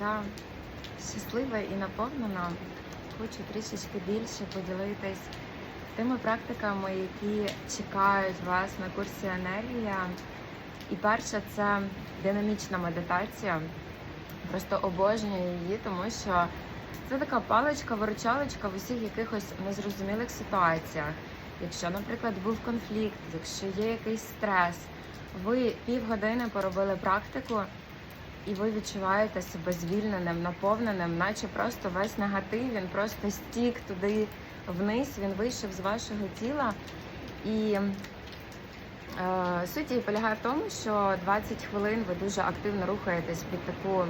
така щаслива і наповнена. Хочу трішечки більше поділитись тими практиками, які чекають вас на курсі енергія. І перша це динамічна медитація. Просто обожнюю її, тому що це така паличка-виручалочка в усіх якихось незрозумілих ситуаціях. Якщо, наприклад, був конфлікт, якщо є якийсь стрес, ви півгодини поробили практику, і ви відчуваєте себе звільненим, наповненим, наче просто весь негатив, він просто стік туди вниз, він вийшов з вашого тіла. І е, суть її полягає в тому, що 20 хвилин ви дуже активно рухаєтесь під таку,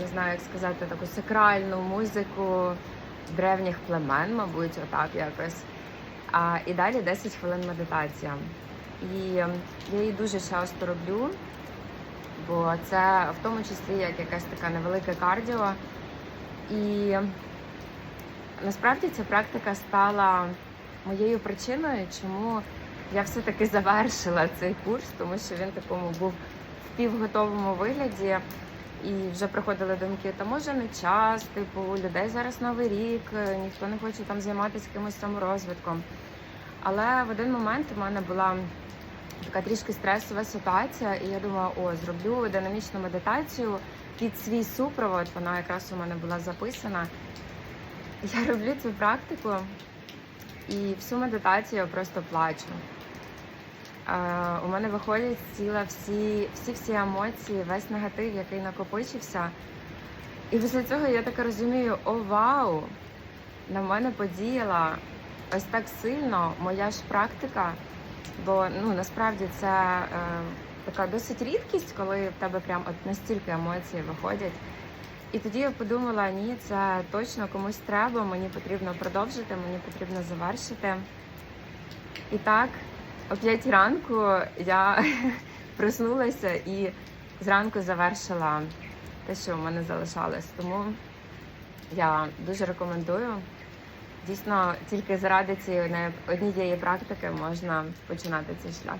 не знаю, як сказати, таку сакральну музику древніх племен, мабуть, отак якось. А, і далі 10 хвилин медитація. І я її дуже часто роблю, бо це в тому числі як якась така невелика кардіо. І насправді ця практика стала моєю причиною, чому я все-таки завершила цей курс, тому що він такому був в півготовому вигляді. І вже приходили думки, та може не час, типу, у людей зараз новий рік, ніхто не хоче там займатися якимось саморозвитком. Але в один момент у мене була така трішки стресова ситуація, і я думала, о, зроблю динамічну медитацію під свій супровод. Вона якраз у мене була записана. Я роблю цю практику і всю медитацію я просто плачу. Е, у мене виходять з всі, всі всі емоції, весь негатив, який накопичився. І після цього я так розумію: о, вау! На мене подіяла ось так сильно моя ж практика. Бо ну насправді це е, така досить рідкість, коли в тебе прям от настільки емоції виходять. І тоді я подумала, ні, це точно комусь треба, мені потрібно продовжити, мені потрібно завершити. І так, о 5 ранку я проснулася і зранку завершила те, що в мене залишалось. Тому я дуже рекомендую. Дійсно, тільки заради цієї однієї практики можна починати цей шлях.